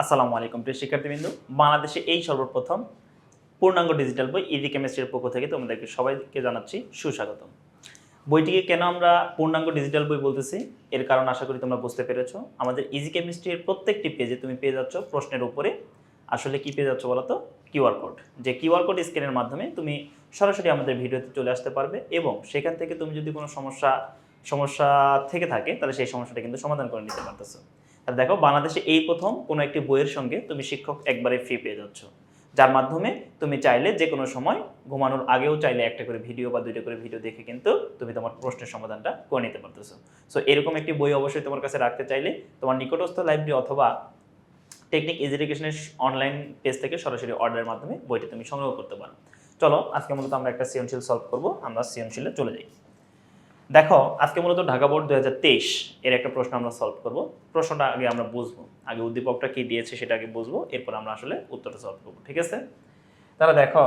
আসসালামু আলাইকুম প্রিয় শিক্ষার্থীবৃন্দ। বাংলাদেশে এই সর্বপ্রথম পূর্ণাঙ্গ ডিজিটাল বই ইজি কেমিস্ট্রির পক্ষ থেকে তোমাদেরকে সবাইকে জানাচ্ছি সুস্বাগতম। বইটিকে কেন আমরা পূর্ণাঙ্গ ডিজিটাল বই বলতেছি? এর কারণ আশা করি তোমরা বুঝতে পেরেছ। আমাদের ইজি কেমিস্ট্রির প্রত্যেকটি পেজে তুমি পেয়ে যাচ্ছ প্রশ্নের উপরে। আসলে কি পেয়ে যাচ্ছ বলো তো? কিউআর কোড যে কিউআর কোড স্ক্যানের মাধ্যমে তুমি সরাসরি আমাদের ভিডিওতে চলে আসতে পারবে এবং সেখান থেকে তুমি যদি কোনো সমস্যা সমস্যা থেকে থাকে, তাহলে সেই সমস্যাটা কিন্তু সমাধান করে নিতে পারতেছো। আর দেখো, বাংলাদেশে এই প্রথম কোনো একটি বইয়ের সঙ্গে তুমি শিক্ষক একবারে ফ্রি পেয়ে যাচ্ছ। যার মাধ্যমে তুমি চাইলে যে কোনো সময় ঘুমানোর আগেও চাইলে একটা করে ভিডিও বা দুইটা করে ভিডিও দেখে কিন্তু তুমি তোমার প্রশ্নের সমাধানটা করে নিতে পারতেছো। সো এরকম একটি বই অবশ্যই তোমার কাছে রাখতে চাইলে তোমার নিকটস্থ লাইব্রেরি অথবা টেকনিক এডুকেশনের অনলাইন পেজ থেকে সরাসরি অর্ডারের মাধ্যমে বইটি তুমি সংগ্রহ করতে পারো। চলো আজকে মূলত আমরা একটা সৃজনশীল সলভ করব, আমরা সৃজনশীলে চলে যাই। দেখো, আজকে মূলত ঢাকা বোর্ড দুই হাজার তেইশ এর একটা প্রশ্ন আমরা সলভ করব। প্রশ্নটা আগে আমরা বুঝব। আগে উদ্দীপকটা কি দিয়েছে সেটা আগে বুঝব, এরপর আমরা আসলে উত্তরটা সলভ করব, ঠিক আছে? তাহলে দেখো,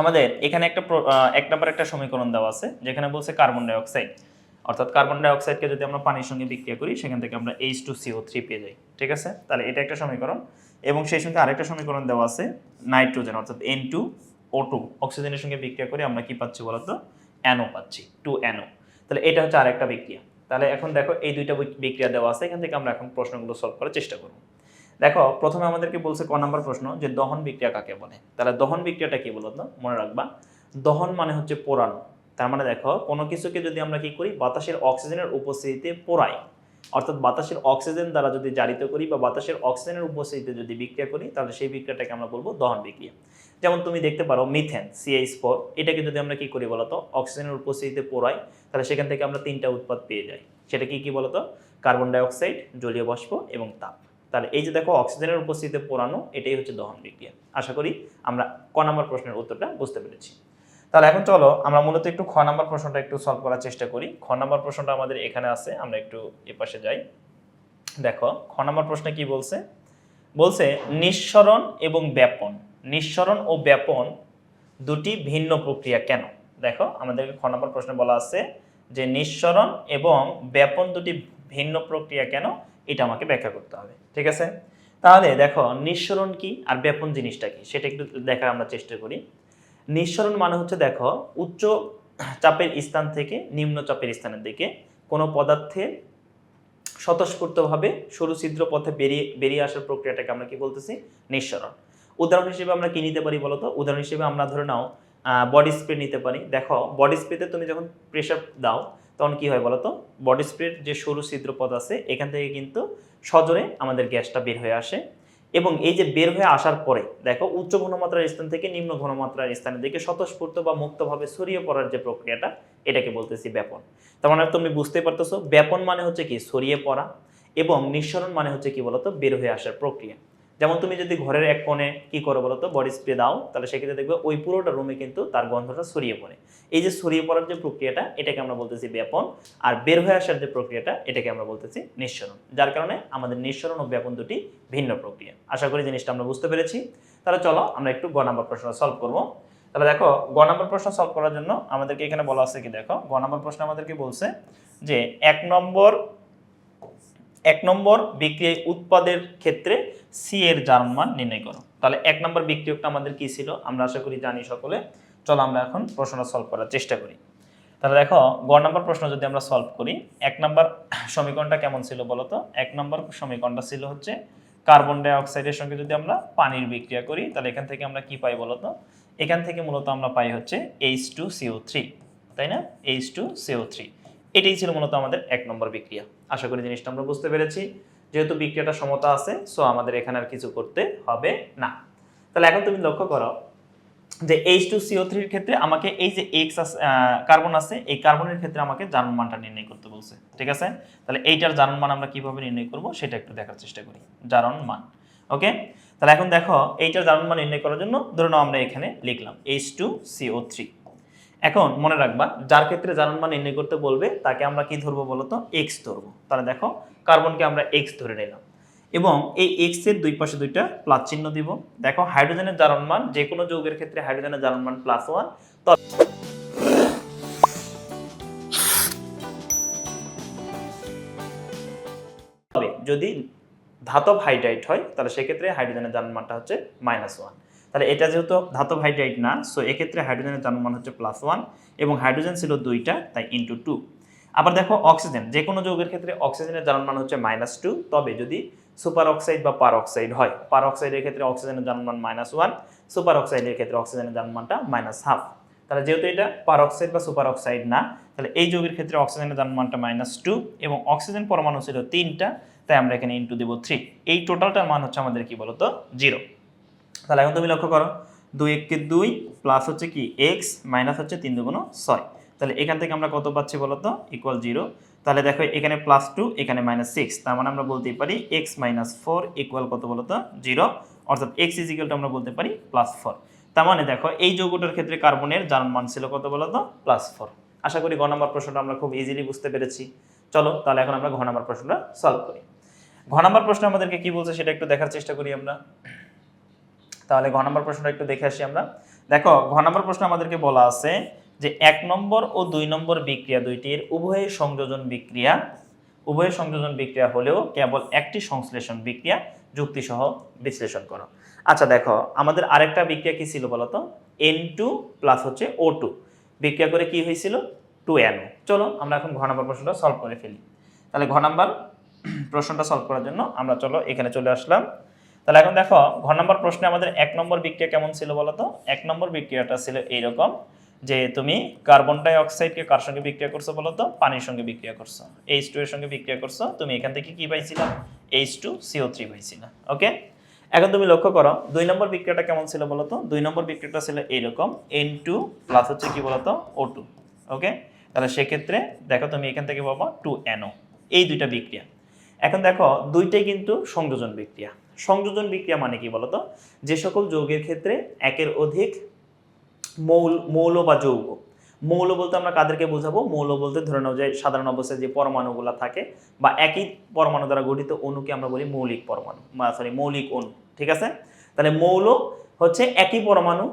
আমাদের এখানে একটা এক নম্বর একটা সমীকরণ দেওয়া আছে, যেখানে বলছে কার্বন ডাইঅক্সাইড। অর্থাৎ কার্বন ডাইঅক্সাইডকে যদি আমরা পানির সঙ্গে বিক্রিয়া করি, সেখান থেকে আমরা এইচ টু সিও থ্রি পেয়ে যাই, ঠিক আছে? তাহলে এটা একটা সমীকরণ। এবং সেই সঙ্গে আরেকটা সমীকরণ দেওয়া আছে, নাইট্রোজেন, অর্থাৎ এন টু ও টু অক্সিজেনের সঙ্গে বিক্রিয়া করে আমরা কি পাচ্ছি বলতো? অ্যানো পাচ্ছি টু অ্যানো। তাহলে এটা হচ্ছে আরেকটা বিক্রিয়া। তাহলে এখন দেখো এই দুইটা বিক্রিয়া দেওয়া আছে, এখান থেকে আমরা এখন প্রশ্নগুলো সলভ করার চেষ্টা করব। দেখো, প্রথমে আমাদেরকে বলছে ক নাম্বার প্রশ্ন যে দহন বিক্রিয়া কাকে বলে? তাহলে দহন বিক্রিয়াটা কি বলতো? মনে রাখবা। দহন মানে হচ্ছে পোড়ানো। তার মানে দেখো, কোনো কিছুকে যদি আমরা কি করি? বাতাসের অক্সিজেনের উপস্থিতিতে পোড়াই। অর্থাৎ বাতাসের অক্সিজেন দ্বারা যদি জারিত করি বা বাতাসের অক্সিজেনের উপস্থিতিতে যদি বিক্রিয়া করি, তাহলে সেই বিক্রিয়াটাকে আমরা বলব দহন বিক্রিয়া। যেমন তুমি দেখতে পারো মিথেন সিএইচ ফোর এটাকে যদি আমরা কি করি বলতো? অক্সিজেনের উপস্থিতিতে পোড়াই, তাহলে সেখান থেকে আমরা তিনটা উৎপাদ পেয়ে যাই। সেটা কি কি বলতো? কার্বন ডাইঅক্সাইড, জলীয় বাষ্প এবং তাপ। তাহলে এই যে দেখো অক্সিজেনের উপস্থিতিতে পোড়ানো, এটাই হচ্ছে দহন বিক্রিয়া। আশা করি আমরা ক নম্বর প্রশ্নের উত্তরটা বুঝতে পেরেছি। তাহলে এখন চলো আমরা মূলত একটু খ নম্বর প্রশ্নটা একটু সলভ করার চেষ্টা করি। খ নম্বর প্রশ্নটা আমাদের এখানে আছে, আমরা একটু এ পাশে যাই। দেখো, খ নম্বর প্রশ্নে কি বলছে? বলছে, নিঃসরণ এবং ব্যাপন। নিঃসরণ ও ব্যাপন দুটি ভিন্ন প্রক্রিয়া কেন? দেখো, আমাদেরকে খ নম্বর প্রশ্নে বলা আছে যে, নিঃসরণ এবং ব্যাপন দুটি ভিন্ন প্রক্রিয়া কেন? এটা আমাকে ব্যাখ্যা করতে হবে। ঠিক আছে? তাহলে দেখো, নিঃসরণ কি আর ব্যাপন জিনিসটা কি? সেটা একটু দেখার আমরা চেষ্টা করি। নিঃসরণ মানে হচ্ছে দেখো, উচ্চ চাপের স্থান থেকে নিম্ন চাপের স্থানের দিকে কোনো পদার্থের স্বতঃস্ফূর্তভাবে সরু ছিদ্র পথে বেরিয়ে বেরিয়ে আসার প্রক্রিয়াটাকে আমরা কি বলতেছি? নিঃসরণ। উদাহরণ হিসেবে আমরা কি নিতে পারি বলতো? উদাহরণ হিসেবে আমরা ধরে নাও বডি স্প্রে নিতে পারি। দেখো বডি স্প্রেতে তুমি যখন প্রেশার দাও, তখন কি হয় বলতো? বডি স্প্রের যে সরু ছিদ্র পথ আছে, এখান থেকে কিন্তু সজোরে আমাদের গ্যাসটা বের হয়ে আসে। এবং এই যে বের হয়ে আসার পরে, দেখো, উচ্চ ঘনমাত্রার স্থান থেকে নিম্ন ঘনমাত্রার স্থানের দিকে স্বতঃস্ফূর্ত বা মুক্তভাবে ছড়িয়ে পড়ার যে প্রক্রিয়াটা, এটাকে বলতেছি ব্যাপন। তার মানে তুমি বুঝতে পারতেছো, ব্যাপন মানে হচ্ছে কি, ছড়িয়ে পড়া এবং নিঃসরণ মানে হচ্ছে কি বলতো, বের হয়ে আসার প্রক্রিয়া। যেমন তুমি যদি ঘরের এক কোণে কি করো বলো তো বডি স্প্রে দাও, তাহলে সেক্ষেত্রে দেখবে ওই পুরোটা রুমে কিন্তু তার গন্ধটা ছড়িয়ে পড়ে। এই যে ছড়িয়ে পড়ার যে প্রক্রিয়াটা, এটাকে আমরা বলতেছি ব্যাপন, আর বের হয়ে আসার যে প্রক্রিয়াটা, এটাকে আমরা বলতেছি নিঃসরণ। যার কারণে আমাদের নিঃসরণ ও ব্যাপন দুটি ভিন্ন প্রক্রিয়া। আশা করি জিনিসটা আমরা বুঝতে পেরেছি। তাহলে চলো আমরা একটু গ নাম্বার প্রশ্ন সলভ করব। তাহলে দেখো, গ নাম্বার প্রশ্ন সলভ করার জন্য আমাদেরকে এখানে বলা আছে কি, দেখো, গ নাম্বার প্রশ্ন আমাদেরকে বলছে যে এক নম্বর এক নম্বর বিক্রিয়ায় উৎপাদের ক্ষেত্রে সি এর জার্মান নির্ণয় করো। তাহলে এক নম্বর বিক্রিয়কটা আমাদের কি ছিল? আমরা আশা করি জানি সকলে। চলো আমরা এখন প্রশ্নটা সলভ করার চেষ্টা করি। তাহলে দেখো, গ নম্বর প্রশ্ন যদি আমরা সলভ করি, এক নম্বর সমীকরণটা কেমন ছিল বলো তো? এক নম্বর সমীকরণটা ছিল হচ্ছে কার্বন ডাই অক্সাইডের সঙ্গে যদি আমরা পানির বিক্রিয়া করি, তাহলে এখান থেকে আমরা কি পাই বলো তো? এখান থেকে মূলত আমরা পাই হচ্ছে এইচ টু সিও থ্রি তাই না? এইচ টু সিও থ্রি এটাই ছিল মূলত আমাদের এক নম্বর বিক্রিয়া। আশা করি জিনিসটা আমরা বুঝতে পেরেছি। যেহেতু বিক্রিয়াটা সমতা আছে সো আমাদের এখানে আর কিছু করতে হবে না। তাহলে এখন তুমি লক্ষ্য করো যে এইচ টু সিও থ্রির ক্ষেত্রে আমাকে এই যে এক্স কার্বন আছে, এই কার্বনের ক্ষেত্রে আমাকে জারণ মানটা নির্ণয় করতে বলছে। ঠিক আছে? তাহলে এইটার জারণ মান আমরা কীভাবে নির্ণয় করব সেটা একটু দেখার চেষ্টা করি। জারণ মান। ওকে? তাহলে এখন দেখো, এইটার জারণ মান নির্ণয় করার জন্য ধরে নাও আমরা এখানে লিখলাম এইচ টু সিও থ্রি এখন মনে রাখবা, যার ক্ষেত্রে জারণ মান নির্ণয় করতে বলবে, তাকে আমরা কি ধরবো বলতো? এক্স ধরবো। তাহলে দেখো কার্বনকে আমরা এক্স ধরে নিলাম। এবং এই এক্সের দুই পাশে দুইটা প্লাস চিহ্ন দিব। দেখো হাইড্রোজেনের জারণ মান যে কোনো যৌগের ক্ষেত্রে হাইড্রোজেনের জারণ মান প্লাস ওয়ান তবে যদি ধাতব হাইড্রাইট হয়, তাহলে সেক্ষেত্রে হাইড্রোজেনের জারণ মানটা হচ্ছে মাইনাস ওয়ান তাহলে এটা যেহেতু ধাতব হাইড্রাইট না সো এক্ষেত্রে হাইড্রোজেনের জার্মান হচ্ছে প্লাস ওয়ান এবং হাইড্রোজেন ছিল দুইটা, তাই ইন্টু টু আবার দেখো অক্সিজেন যে কোনো যৌগের ক্ষেত্রে অক্সিজেনের জার্মান হচ্ছে মাইনাস টু তবে যদি সুপার অক্সাইড বা পার অক্সাইড হয় পার অক্সাইডের ক্ষেত্রে অক্সিজেনের জার্মান মাইনাস ওয়ান সুপার অক্সাইডের ক্ষেত্রে অক্সিজেনের জার্মানটা মাইনাস হাফ তাহলে যেহেতু এটা পার অক্সাইড বা সুপার অক্সাইড না, তাহলে এই যৌগের ক্ষেত্রে অক্সিজেনের জার্মানটা মাইনাস টু এবং অক্সিজেন পরমাণু ছিল তিনটা, তাই আমরা এখানে ইন্টু দেবো থ্রি এই টোটালটার মান হচ্ছে আমাদের কি বলতো? জিরো তাহলে এখন তুমি লক্ষ্য করো, দুই এককে দুই প্লাস হচ্ছে কি এক্স মাইনাস হচ্ছে তিন দুগুণ ছয়। তাহলে এখান থেকে আমরা কত পাচ্ছি বলতো ইকুয়াল জিরো তাহলে দেখো এখানে প্লাস টু এখানে মাইনাস সিক্স তার মানে আমরা বলতেই পারি এক্স মাইনাস ফোর ইকুয়াল কত বলতো জিরো অর্থাৎ এক্স ইজ আমরা বলতে পারি প্লাস ফোর তার মানে দেখো এই যৌগটার ক্ষেত্রে কার্বনের যার মান ছিল কত বলতো প্লাস ফোর আশা করি ঘ নম্বর প্রশ্নটা আমরা খুব ইজিলি বুঝতে পেরেছি। চলো তাহলে এখন আমরা ঘ নম্বর প্রশ্নটা সলভ করি। ঘ নম্বর প্রশ্ন আমাদেরকে কি বলছে সেটা একটু দেখার চেষ্টা করি আমরা। তাহলে ঘ নম্বর প্রশ্নটা একটু দেখে আসি আমরা। দেখো, ঘ নম্বর প্রশ্ন আমাদেরকে বলা আছে যে এক নম্বর ও দুই নম্বর বিক্রিয়া দুইটির উভয়ের সংযোজন বিক্রিয়া। উভয়ের সংযোজন বিক্রিয়া হলেও কেবল একটি সংশ্লেষণ বিক্রিয়া, যুক্তিসহ বিশ্লেষণ করো। আচ্ছা দেখো, আমাদের আরেকটা বিক্রিয়া কি ছিল বলতো এন টু প্লাস হচ্ছে ও টু বিক্রিয়া করে কি হয়েছিল? টু এন চলো, আমরা এখন ঘ নম্বর প্রশ্নটা সলভ করে ফেলি। তাহলে ঘ নম্বর প্রশ্নটা সলভ করার জন্য আমরা চলো, এখানে চলে আসলাম। তাহলে এখন দেখো, ঘর নম্বর প্রশ্নে আমাদের এক নম্বর বিক্রিয়া কেমন ছিল বলতো এক নম্বর বিক্রিয়াটা ছিল এইরকম যে তুমি কার্বন ডাই অক্সাইডকে কার সঙ্গে বিক্রিয়া করছ বলতো পানির সঙ্গে বিক্রিয়া করছ। এইচ টু এর সঙ্গে বিক্রিয়া করছ। তুমি এখান থেকে কি পাইছিলা? এইচ টু সিও থ্রি পাইছিলা। ওকে এখন তুমি লক্ষ্য করো, দুই নম্বর বিক্রিয়াটা কেমন ছিল বলতো দুই নম্বর বিক্রিয়াটা ছিল এইরকম এন টু প্লাস হচ্ছে কি বলতো ও টু ওকে তাহলে সেক্ষেত্রে দেখো তুমি এখান থেকে পাবো টু এনও এই দুইটা বিক্রিয়া। এখন দেখো, দুইটাই কিন্তু সংযোজন বিক্রিয়া। সংযোজন বিক্রিয়া মানে কি বলতো? যে সকল যৌগের ক্ষেত্রে একের অধিক মৌল মৌল বা যৌগ। মৌল বলতে আমরা কাদেরকে বোঝাবো? মৌল বলতে ধরে নাও যে সাধারণ অবস্থায় যে পরমাণুগুলো থাকে বা একই পরমাণু দ্বারা গঠিত অণুকে আমরা বলি মৌলিক পরমাণু সরি মৌলিক অণু, ঠিক আছে? তাহলে মৌল হচ্ছে একই পরমাণু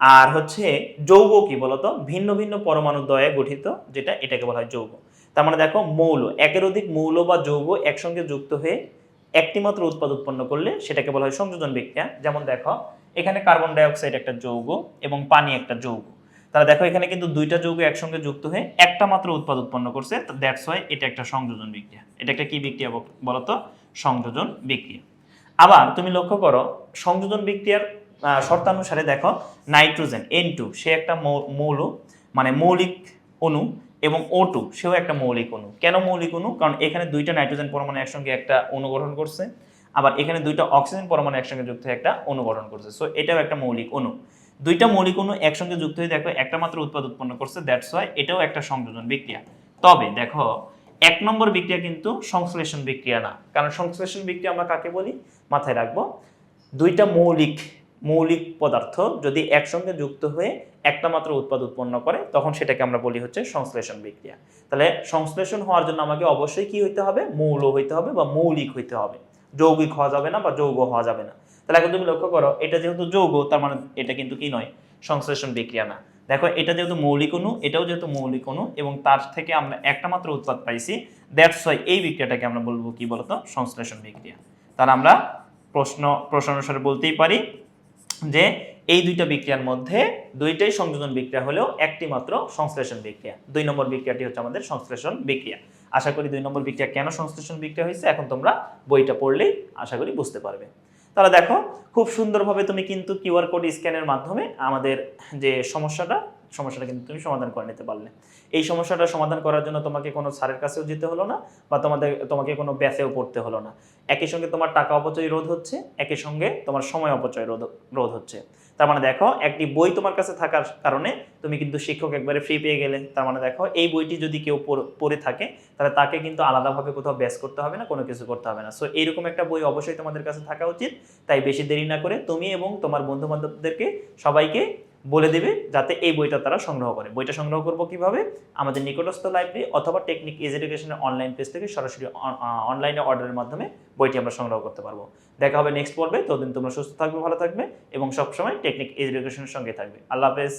আর হচ্ছে যৌগ কি বলতো? ভিন্ন ভিন্ন পরমাণু দ্বয়ে গঠিত, যেটা এটাকে বলা হয় যৌগ। তার মানে দেখো, মৌল, একের অধিক মৌল বা যৌগ একসঙ্গে যুক্ত হয়ে একটি মাত্র উৎপাদ উৎপন্ন করলে সেটাকে বলা হয় সংযোজন বিক্রিয়া। যেমন দেখো, এখানে কার্বন ডাইঅক্সাইড একটা যৌগ এবং পানি একটা যৌগ। তাহলে দেখো, এখানে কিন্তু দুইটা যৌগ একসঙ্গে যুক্ত হয়ে একটা মাত্র উৎপাদ উৎপন্ন করছে দ্যাটস ওয়াই এটা একটা সংযোজন বিক্রিয়া। এটা একটা কি বিক্রিয়া বল- বলতো? সংযোজন বিক্রিয়া। আবার তুমি লক্ষ্য করো, সংযোজন বিক্রিয়ার শর্তানুসারে দেখো, নাইট্রোজেন এন টু সে একটা মৌল মানে মৌলিক অণু এবং ও টু সেও একটা মৌলিক অণু। কেন মৌলিক অণু? কারণ এখানে দুইটা নাইট্রোজেন পরমাণু একসঙ্গে একটা অণু গঠন করছে, আবার এখানে দুইটা অক্সিজেন পরমাণু একসঙ্গে যুক্ত হয়ে একটা অণু গঠন করছে। সো এটাও একটা মৌলিক অণু। দুইটা মৌলিক অণু একসঙ্গে যুক্ত হয়ে দেখো একটা মাত্র উৎপাদ উৎপন্ন করছে দ্যাটস ওয়াই এটাও একটা সংযোজন বিক্রিয়া। তবে দেখো, এক নম্বর বিক্রিয়া কিন্তু সংশ্লেষণ বিক্রিয়া না। কারণ সংশ্লেষণ বিক্রিয়া আমরা কাকে বলি? মাথায় রাখব। দুইটা মৌলিক মৌলিক পদার্থ যদি একসঙ্গে যুক্ত হয়ে একটা মাত্র উৎপাদ উৎপন্ন করে, তখন সেটাকে আমরা বলি হচ্ছে সংশ্লেষণ বিক্রিয়া। তাহলে সংশ্লেষণ হওয়ার জন্য আমাকে অবশ্যই কি হইতে হবে? মৌল হইতে হবে বা মৌলিক হইতে হবে। যৌগিক হওয়া যাবে না বা যৌগ হওয়া যাবে না। তাহলে এখন তুমি লক্ষ্য করো, এটা যেহেতু যৌগ, তার মানে এটা কিন্তু কি নয়? সংশ্লেষণ বিক্রিয়া না। দেখো, এটা যেহেতু মৌলিক অণু, এটাও যেহেতু মৌলিক অণু, এবং তার থেকে আমরা একটা মাত্র উৎপাদ পাইছি দ্যাটস ওয়াই এই বিক্রিয়াটাকে আমরা বলব কি বলতো? সংশ্লেষণ বিক্রিয়া। তাহলে আমরা প্রশ্ন প্রশ্ন অনুসারে বলতেই পারি যে এই দুইটা বিক্রিয়ার মধ্যে দুইটাই সংযোজন বিক্রিয়া হলেও একটি মাত্র সংশ্লেষণ বিক্রিয়া। দুই নম্বর বিক্রিয়াটি হচ্ছে আমাদের সংশ্লেষণ বিক্রিয়া। আশা করি দুই নম্বর বিক্রিয়া কেন সংশ্লেষণ বিক্রিয়া হয়েছে? এখন তোমরা বইটা পড়লেই আশা করি বুঝতে পারবে। তাহলে দেখো, খুব সুন্দরভাবে তুমি কিন্তু কিউআর কোড স্ক্যানের মাধ্যমে আমাদের যে সমস্যাটা সমস্যাটা কিন্তু তুমি সমাধান করে নিতে পারলে। এই সমস্যাটা সমাধান করার জন্য তোমাকে কোনো স্যারের কাছেও যেতে হলো না বা তোমাদের, তোমাকে কোনো ব্যাসেও পড়তে হলো না। একই সঙ্গে তোমার টাকা অপচয় রোধ হচ্ছে, একই সঙ্গে তোমার সময় অপচয় রোধ রোধ হচ্ছে। তার মানে দেখো, একটি বই তোমার কাছে থাকার কারণে তুমি কিন্তু শিক্ষক একবারে ফ্রি পেয়ে গেলে। তার মানে দেখো, এই বইটি যদি কেউ পড়- থাকে, তাহলে তাকে কিন্তু আলাদাভাবে কোথাও ব্যাস করতে হবে না, কোনো কিছু করতে হবে না। সো এইরকম একটা বই অবশ্যই তোমাদের কাছে থাকা উচিত। তাই বেশি দেরি না করে তুমি এবং তোমার বন্ধু বান্ধবদেরকে সবাইকে বলে দেবে যাতে এই বইটা তারা সংগ্রহ করে। বইটা সংগ্রহ করব কীভাবে? আমাদের নিকটস্থ লাইব্রেরি অথবা টেকনিক ইজ এডুকেশনের অনলাইন পেজ থেকে সরাসরি অনলাইনে অর্ডারের মাধ্যমে বইটি আমরা সংগ্রহ করতে পারব। দেখা হবে নেক্সট পর্বে। ততদিন তোমরা সুস্থ থাকবে, ভালো থাকবে এবং সবসময় টেকনিক এজ এডুকেশনের সঙ্গে থাকবে। আল্লাহ হাফেজ।